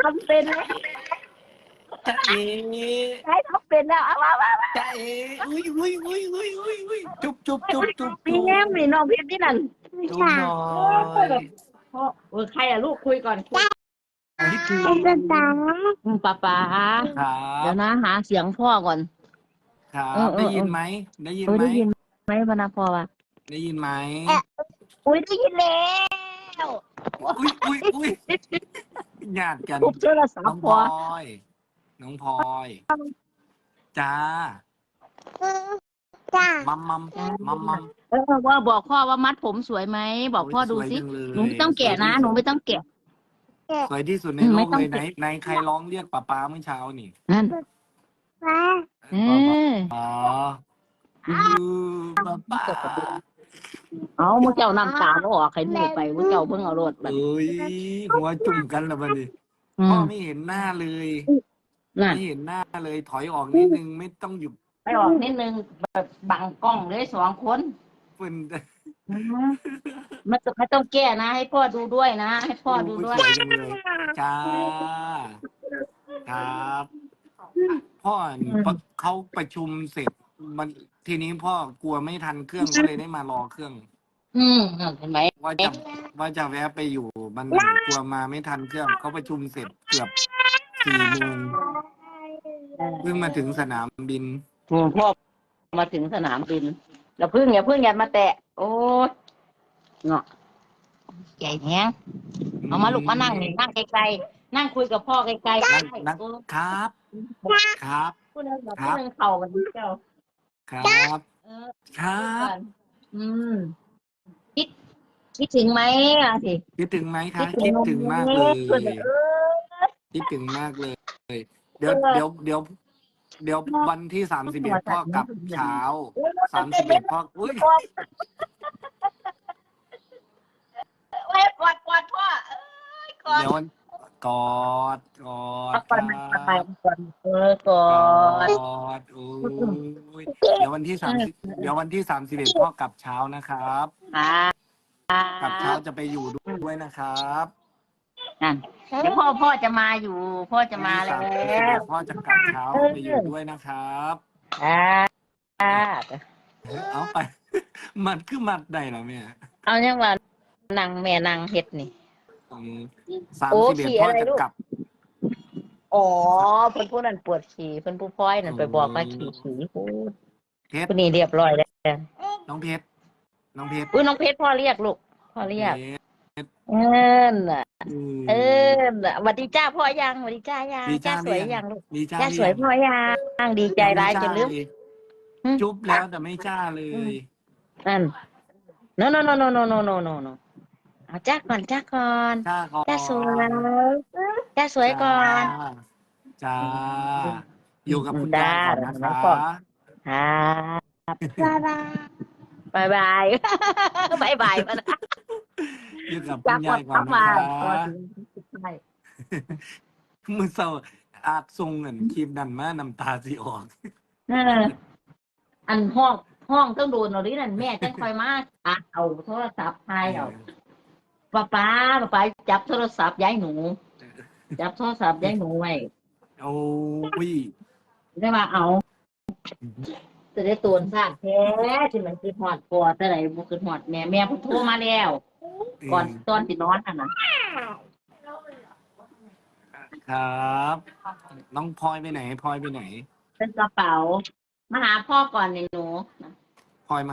ทำเป็นแล้วจ้าเอ๋ใช้ทำเป็นแล้วเอามามามาจ้าเอ๋อุ้ยอุ้ยอุ้ยอุ้ยอุ้ยอุ้ยจุ๊บจุ๊บจุ๊บจุ๊บพี่แง้มนี่น้องเพชรนี่นั่นจุ๊บหน่อยพ่อเออใครอะลูกคุยก่อนคุยนี่คืออืมป้าป้าครัเดี๋ยบวนะหาเสียงพ่อก่อนครัเออบเออได้ยินไหมได้ยินเออไหมได้ยินไหมพนาพ่อวะได้ยินไหมอุ้ยได้ยินแล้ว อุ้ยอุ้ยอุ้ยญาติกันปุ๊บโทรศัพน้องท์พพ่ลออยน้องพลอยจ้าจ้ามัมมัมมัมมัมเออว่าบอกพ่อว่ามัดผมสวยไหมบอกพ่อดูสิสวยจังเลยหนูไม่ต้องแกะนะ หนูไม่ต้องแกะ สวยที่สุดในอืมโลไม่กต้องเลยไหนแกะไหนใครร้องเรียกป้าป้าเมื่อเช้านี่นั่นป้าเออ อ๋ออือป้าป้า เอามือเจ้าน้ำตาก็ออกใครมือไปมือเจ้าเพิ่งเอารถบัดเอ้ยหัวจุ่มกันแล้วบัดนี้อืพ่อมไม่เห็นหน้าเลยนั่นไม่เห็นหน้าเลยถอยออกนิดนึงไม่ต้องอยู่ไปออกนิดนึงแบบบังกล้องเลยสองคนเป็นไม่ต้องไม่ต้องแก้นะ ให้พ่อดูด้วยนะ ให้พ่อดูด้วยสวยจังเลยจ้าครับพ่อเขาประชุมเสร็จ มันทีนี้พ่อกลัวไม่ทันเครื่องก็เลยได้มารอเครื่อง อืมเห็นไหมว่าจะว่าจะแวะไปอยู่มันกลัวมาไม่ทันเครื่องเขาประชุมเสร็จเกือบสี่โมงเพิ่งมาถึงสนามบินอืมพ่อมาถึงสนามบิน แล้วพึ่งอย่าพึ่งอย่ามาแตะ โอ้ยเนาะใหญ่แฮงเอามาลูกมานั่งนี่นั่งไกลๆนั่งคุยกับพ่อไกลๆนั่งนั่งโอ้ยครับ ครับพูดเรื่องแบบพูดเรื่องเข่ากันเจ้าครับเออครับ อืมคิด คิดถึงไหมอะสิ คิดถึงไหมคะคิดถึงมากเลยเออคิดถึงมากเลย เดี๋ยวเดี๋ยวเดี๋ยวเดี๋ยววันที่สามสิบเอ็ดพ่อกลับเช้าสามสิบเอ็ดพ่ออุ้ย ไว้กอดกอดพ่อเอ้ยกอดเดี๋ยววันกอดกอดกอดคมันไปรับกอดเออกอกดอดอุ้ยเดี๋ยววันที่สามสิบเดี๋ยววันที่สามสิบเอ็ดพ่อกลับเช้านะครับ ค่ะ กลับเช้าจะไปอยู่ด้วยนะครับนั่นเดี๋ยวพ่อพ่อจะมาอยู่ พ่อจะมาแล้วันที่31วพ่อจะกลับเช้าไปอยู่ด้วยนะครับอ่าอ่าเอาไป มันคือมัดได้เหรอแม่เอาเนี่ยว่านางแม่นางเฮ็ดนี่สามโอ้สิบเอ็ดขี่พ่ออะไรจะลูกกลับ อ๋อเพิ่นผู้นั้นปวดฉี่เพิ่นผู้พ้อยนั่นไปบอกว่าขี่ฉี่โอ้เพชรคนนี้เรียบร้อยแล้วน้องเพชร น้องเพชรอุ้ยน้องเพชรพ่อเรียกลูกพ่อเรียกเพชรเออน่ะมเออน่ะสวัสดีจ้าพ่อยังสวัสดีจ้ายังดีจ้าสวยเรียงยังลูกดีจ้าจ้าสวยพ่อยังดีใจร้ายจนลืมอืมจุ๊บแล้วแต่ไม่จ้าเลยนั่น no no no no no no no no no เอาจ้าก่อนจ้าก่อนจ้าก่อนจ้าสวยจ้าสวยก่อนจ้าอยู่กับคุณจ้ายายก่อนนะน้องคะก่อนครับบ๊ายบาย บายบายบายบายมานะอยู่กับคุจ้าณก่อยานยก่อทันบนะมาคะพอถึงใช่มือเศร้าอาจทรงเงินคลิปนั่นมาน้ำตาสิออก เอออันห้องห้องต้องโดนเอาดินั่นแม่จังคอยมาอะเอาโทรศัพท์ให้เอา ป้าป้าป้าป้าจับโทรศัพท์ย้ายหนู จับโทรศัพท์ย้ายหนูไว้โอ้ยได้มาเอา จะได้ตัวซากแท้ที่มันคือหอดปอดแต่ไหนบุคือหอดแม่แม่เพิ่งโทรมาแล้ว ก่อนตอนสินอนอะนะครับ น้องพลอยไปไหนพลอยไปไหน เป็นกระเป๋ามาหาพ่อก่อนเนี่ยหนู พลอยมา